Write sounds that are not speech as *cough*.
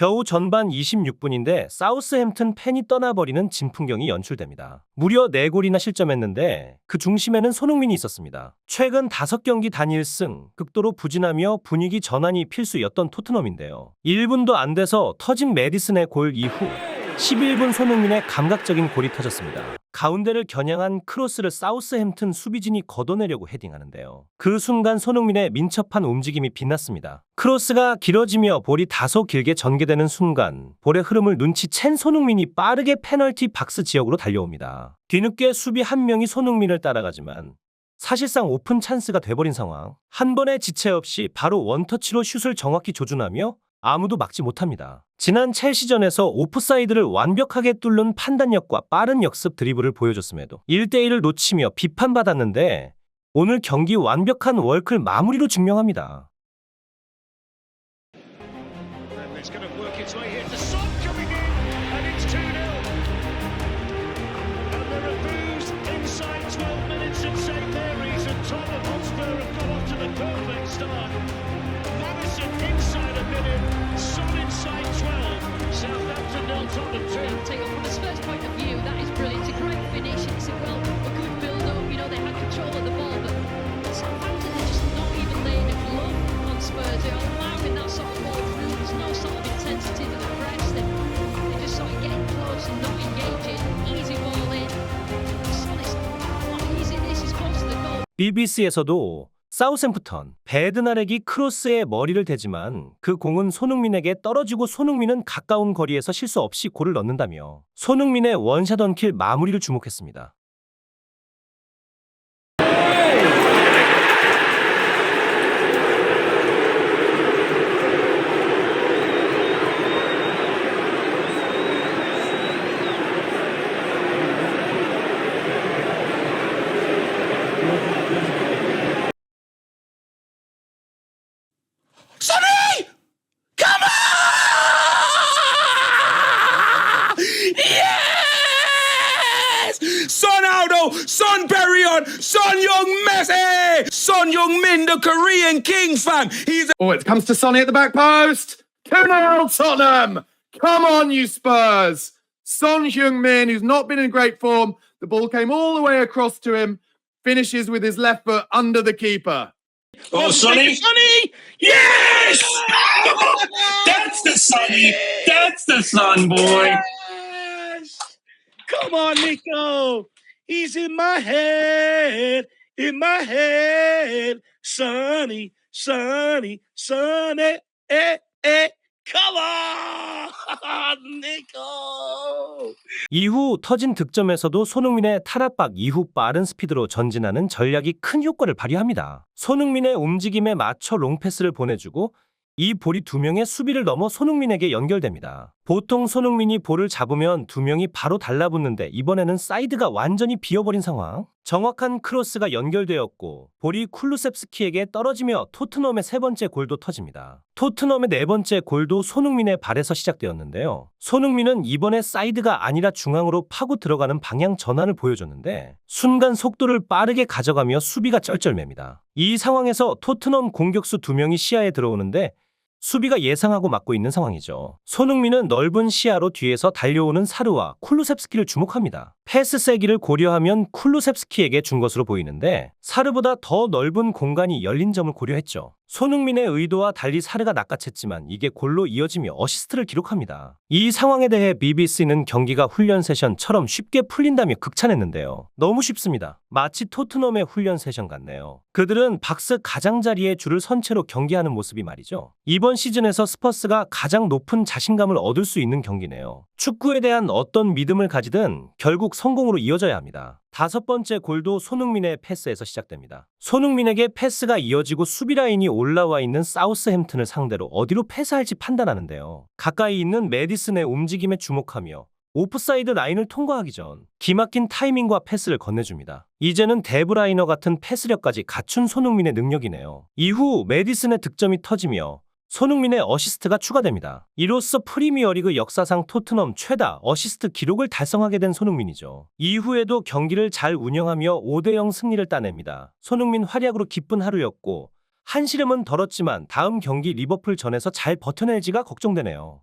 겨우 전반 26분인데 사우스햄튼 팬이 떠나버리는 진풍경이 연출됩니다. 무려 4골이나 실점했는데 그 중심에는 손흥민이 있었습니다. 최근 5경기 단일승, 극도로 부진하며 분위기 전환이 필수였던 토트넘인데요. 1분도 안 돼서 터진 메디슨의 골 이후 11분 손흥민의 감각적인 골이 터졌습니다. 가운데를 겨냥한 크로스를 사우스햄튼 수비진이 걷어내려고 헤딩하는데요. 그 순간 손흥민의 민첩한 움직임이 빛났습니다. 크로스가 길어지며 볼이 다소 길게 전개되는 순간 볼의 흐름을 눈치챈 손흥민이 빠르게 페널티 박스 지역으로 달려옵니다. 뒤늦게 수비 한 명이 손흥민을 따라가지만 사실상 오픈 찬스가 돼버린 상황. 한 번의 지체 없이 바로 원터치로 슛을 정확히 조준하며 아무도 막지 못합니다. 지난 첼시전에서 오프사이드를 완벽하게 뚫는 판단력과 빠른 역습 드리블을 보여줬음에도 1대1을 놓치며 비판받았는데 오늘 경기 완벽한 월클 마무리로 증명합니다. BBC에서도 사우샘프턴 베드나렉이 크로스에 머리를 대지만 그 공은 손흥민에게 떨어지고 손흥민은 가까운 거리에서 실수 없이 골을 넣는다며 손흥민의 원샷 원킬 마무리를 주목했습니다. Sonny! Come on! Yes! Son Aldo, Son Perrion, Son Young Messi, Son Young Min, the Korean King fam. He's Oh, it comes to Sonny at the back post. 2 0 Tottenham. Come on, you Spurs. Son Heung-min, who's not been in great form, the ball came all the way across to him, finishes with his left foot under the keeper. Oh, Sonny! Sonny! Yes! *laughs* That's the Sonny! That's the son, boy! Yes! Come on, Nico. He's in my head, in my head. Sonny, Sonny, Sonny. Eh, on, Nico. 이후 터진 득점에서도 손흥민의 탈압박 이후 빠른 스피드로 전진하는 전략이 큰 효과를 발휘합니다. 손흥민의 움직임에 맞춰 롱패스를 보내주고 이 볼이 두 명의 수비를 넘어 손흥민에게 연결됩니다. 보통 손흥민이 볼을 잡으면 두 명이 바로 달라붙는데 이번에는 사이드가 완전히 비어버린 상황. 정확한 크로스가 연결되었고 볼이 쿨루셉스키에게 떨어지며 토트넘의 세 번째 골도 터집니다. 토트넘의 네 번째 골도 손흥민의 발에서 시작되었는데요. 손흥민은 이번에 사이드가 아니라 중앙으로 파고 들어가는 방향 전환을 보여줬는데 순간 속도를 빠르게 가져가며 수비가 쩔쩔맵니다. 이 상황에서 토트넘 공격수 두 명이 시야에 들어오는데 수비가 예상하고 막고 있는 상황이죠. 손흥민은 넓은 시야로 뒤에서 달려오는 사르와 쿨루셉스키를 주목합니다. 패스 세기를 고려하면 쿨루셉스키에게 준 것으로 보이는데 사르보다 더 넓은 공간이 열린 점을 고려했죠. 손흥민의 의도와 달리 사르가 낚아챘지만 이게 골로 이어지며 어시스트를 기록합니다. 이 상황에 대해 BBC는 경기가 훈련 세션처럼 쉽게 풀린다며 극찬했는데요. 너무 쉽습니다. 마치 토트넘의 훈련 세션 같네요. 그들은 박스 가장자리에 줄을 선 채로 경기하는 모습이 말이죠. 이번 시즌에서 스퍼스가 가장 높은 자신감을 얻을 수 있는 경기네요. 축구에 대한 어떤 믿음을 가지든 결국 성공으로 이어져야 합니다. 다섯 번째 골도 손흥민의 패스에서 시작됩니다. 손흥민에게 패스가 이어지고 수비 라인이 올라와 있는 사우스햄튼을 상대로 어디로 패스할지 판단하는데요. 가까이 있는 메디슨의 움직임에 주목하며 오프사이드 라인을 통과하기 전 기막힌 타이밍과 패스를 건네줍니다. 이제는 데브라이너 같은 패스력까지 갖춘 손흥민의 능력이네요. 이후 메디슨의 득점이 터지며 손흥민의 어시스트가 추가됩니다. 이로써 프리미어리그 역사상 토트넘 최다 어시스트 기록을 달성하게 된 손흥민이죠. 이후에도 경기를 잘 운영하며 5대0 승리를 따냅니다. 손흥민 활약으로 기쁜 하루였고 한시름은 덜었지만 다음 경기 리버풀 전에서 잘 버텨낼지가 걱정되네요.